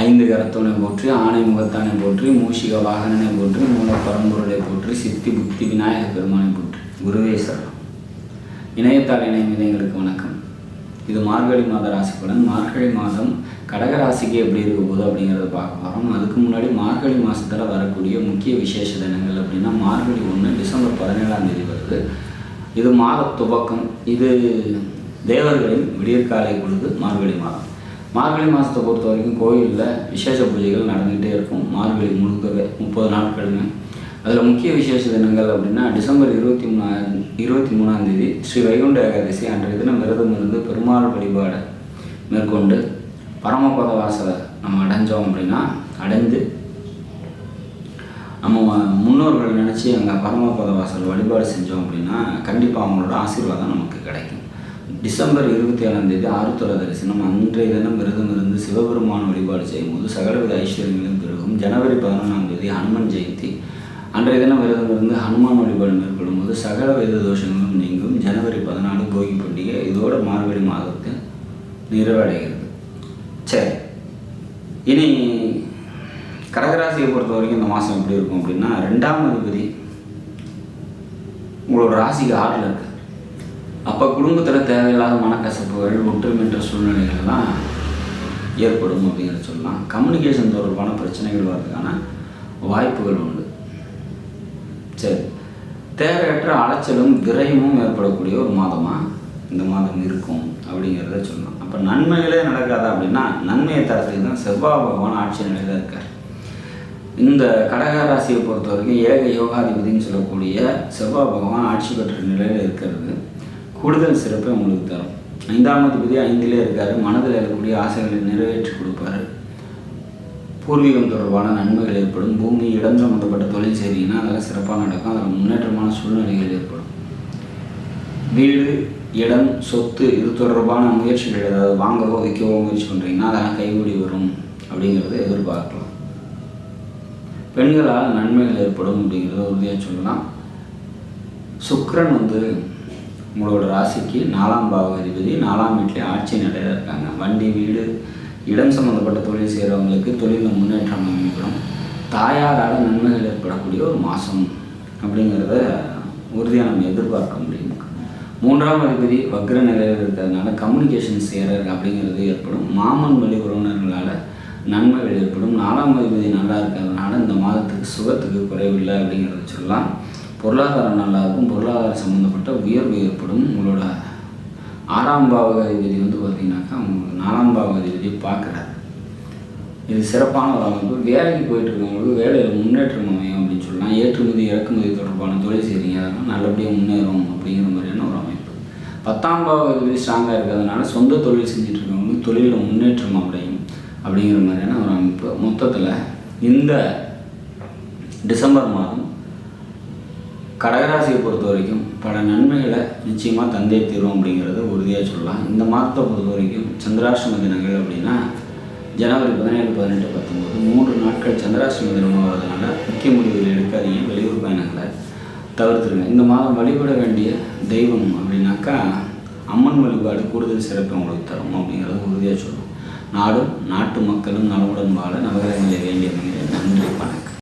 ஐந்து கரத்தோனை போற்றி ஆணை முகத்தானை போற்றி மூஷிக வாகனனை போற்றி மூல பரம்பொருளை போற்றி சித்தி புத்தி விநாயக பெருமானை போற்றி. குருவே சரணம். இணையத்தால் இணைந்த வணக்கம். இது மார்கழி மாத ராசி பலன். மார்கழி மாதம் கடக ராசிக்கு எப்படி இருக்க போகுது அப்படிங்கிறத பார்க்க போகிறோம் அதுக்கு முன்னாடி மார்கழி மாதத்தில் வரக்கூடிய முக்கிய விசேஷ தினங்கள் அப்படின்னா மார்கழி ஒன்று டிசம்பர் பதினேழாம் தேதி வருது. இது மாத துவக்கம். இது தேவர்களின் விடியற்காலை பொழுது மார்கழி மாதம். மார்கழி மாதத்தை பொறுத்த வரைக்கும் கோயிலில் விசேஷ பூஜைகள் நடந்துகிட்டே இருக்கும். மார்கழி முழுக்கவே முப்பது நாட்களுங்க அதில் முக்கிய விசேஷ தினங்கள் அப்படின்னா டிசம்பர் இருபத்தி மூணா இருபத்தி மூணாம் தேதி ஸ்ரீ வைகுண்ட ஏகாதசி அன்றைய தினம் விரதம் இருந்து பெருமாள் வழிபாடை மேற்கொண்டு பரமபத வாசலை நம்ம அடைஞ்சோம் அப்படின்னா அடைந்து நம்ம முன்னோர்கள் நினச்சி அங்கே பரமபத வாசல் வழிபாடு செஞ்சோம் அப்படின்னா கண்டிப்பாக அவங்களோட ஆசீர்வாதம் நமக்கு கிடைக்கும். டிசம்பர் இருபத்தி ஏழாம் தேதி ஆருத்ர தரிசனம். அன்றைய தினம் விரதம் இருந்து சிவபெருமான் வழிபாடு செய்யும்போது சகலவித ஐஸ்வர்யங்களும் பெருகும். ஜனவரி பதினொன்றாம் தேதி ஹனுமன் ஜெயந்தி. அன்றைய தினம் விரதம் இருந்து ஹனுமான் வழிபாடு மேற்கொள்ளும் போது சகல வேத தோஷங்களும் நீங்கும். ஜனவரி பதினாலு போகி பண்டிகை இதோட மார்கழி மாதத்தில் நிறைவடைகிறது. சரி. இனி கடகராசியை பொறுத்த வரைக்கும் இந்த மாதம் எப்படி இருக்கும் அப்படின்னா ரெண்டாம் அதிபதி உங்களோட ராசிக்கு ஆறில் இருக்கு. அப்போ குடும்பத்தில் தேவையில்லாத மனக்கசப்புகள் ஒற்றுமைன்ற சூழ்நிலைகள்லாம் ஏற்படும் அப்படிங்கிறத சொல்லலாம். கம்யூனிகேஷன் தொடர்பான பிரச்சனைகள் வர்றதுக்கான வாய்ப்புகள் உண்டு. சரி. தேவையற்ற அலைச்சலும் விரயமும் ஏற்படக்கூடிய ஒரு மாதமாக இந்த மாதம் இருக்கும் அப்படிங்கிறத சொல்லலாம். அப்போ நன்மைகளே நடக்காதா அப்படின்னா நன்மையை தரத்துக்கு தான் செவ்வாய் பகவான் ஆட்சி நிலையில் இருக்கார். இந்த கடகராசியை பொறுத்த வரைக்கும் ஏக யோகாதிபதினு சொல்லக்கூடிய செவ்வாய் பகவான் ஆட்சி பெற்ற நிலையில் இருக்கிறது. கூடுதல் சிறப்பை உங்களுக்கு தரும். ஐந்தாம் அதிபதி ஐந்திலே இருக்கார். மனதில் இருக்கக்கூடிய ஆசைகளை நிறைவேற்றி கொடுப்பார். பூர்வீகம் தொடர்பான நன்மைகள் ஏற்படும். பூமி இடம் சம்மந்தப்பட்ட தொழில் செய்கிறீங்கன்னா அதெல்லாம் சிறப்பாக நடக்கும். அதில் முன்னேற்றமான சூழ்நிலைகள் ஏற்படும். வீடு இடம் சொத்து இது தொடர்பான முயற்சிகள் ஏதாவது வாங்கவோ விற்கவோ முயற்சி பண்ணுறீங்கன்னா அதெல்லாம் கைகூடி வரும் அப்படிங்கிறத எதிர்பார்க்கலாம். பெண்களால் நன்மைகள் ஏற்படும் அப்படிங்கிறத உறுதியாக சொல்லலாம். சுக்ரன் வந்து உங்களோட ராசிக்கு நாலாம் பாவ அதிபதி நாலாம் வீட்டிலே ஆட்சி நிலையில் இருக்காங்க. வண்டி வீடு இடம் சம்மந்தப்பட்ட தொழில் செய்கிறவங்களுக்கு தொழிலில் முன்னேற்றம் அமைப்படும் தாயாரால் நன்மைகள் ஏற்படக்கூடிய ஒரு மாதம் அப்படிங்கிறத உறுதியாக நம்ம எதிர்பார்க்க முடியும். மூன்றாம் அதிபதி வக்ர நிலையில் இருக்கிறதுனால கம்யூனிகேஷன் செய்கிறார் அப்படிங்கிறது ஏற்படும். மாமன் வழி உறவினர்களால் நன்மைகள் ஏற்படும். நாலாம் அதிபதி நல்லா இருக்கிறதுனால இந்த மாதத்துக்கு சுகத்துக்கு குறைவில்லை அப்படிங்கிறத சொல்லலாம். பொருளாதாரம் நல்லா இருக்கும் பொருளாதாரம் சம்மந்தப்பட்ட உயர்வு ஏற்படும். உங்களோட ஆறாம் பாவக அதிபதி வந்து பார்த்தீங்கன்னாக்கா உங்களுக்கு நாலாம் பாவக அதிபதி பார்க்குறாரு. இது சிறப்பான ஒரு அமைப்பு. வேலைக்கு போயிட்டு இருக்கவங்களுக்கு வேலையில் முன்னேற்றம் அமையும் அப்படின்னு சொல்லலாம். ஏற்றுமதி இறக்குமதி தொடர்பான தொழில் செய்கிறீங்க அதெல்லாம் நல்லபடியாக முன்னேறும் அப்படிங்கிற மாதிரியான ஒரு அமைப்பு. பத்தாம் பாவ அதிபதி ஸ்ட்ராங்காக இருக்கிறதுனால சொந்த தொழில் செஞ்சுட்டு இருக்கவங்களுக்கு தொழிலில் முன்னேற்றம் அடையும் அப்படிங்கிற மாதிரியான ஒரு அமைப்பு. மொத்தத்தில் இந்த டிசம்பர் மாதம் கடகராசியை பொறுத்த வரைக்கும் பல நன்மைகளை நிச்சயமாக தந்தே தீரும் அப்படிங்கிறத உறுதியாக சொல்லலாம். இந்த மாதத்தை பொறுத்த வரைக்கும் சந்திராஷ்டம தினங்கள் அப்படின்னா ஜனவரி பதினேழு பதினெட்டு பத்தொம்போது மூன்று நாட்கள் சந்திராஷ்டம தினமாக வரதுனால முக்கிய முடிவுகள் எடுக்காதீங்க வெளியூர் பயணங்களை தவிர்த்துருங்க. இந்த மாதம் வழிபட வேண்டிய தெய்வம் அப்படின்னாக்கா அம்மன் வழிபாடு கூடுதல் சிறப்பு உங்களுக்கு தரும் அப்படிங்கிறத உறுதியாக சொல்லுவோம் நாடும் நாட்டு மக்களும் நலமுடன் வாழ நவகிரகங்களை வேண்டிய நன்றி வணக்கம்.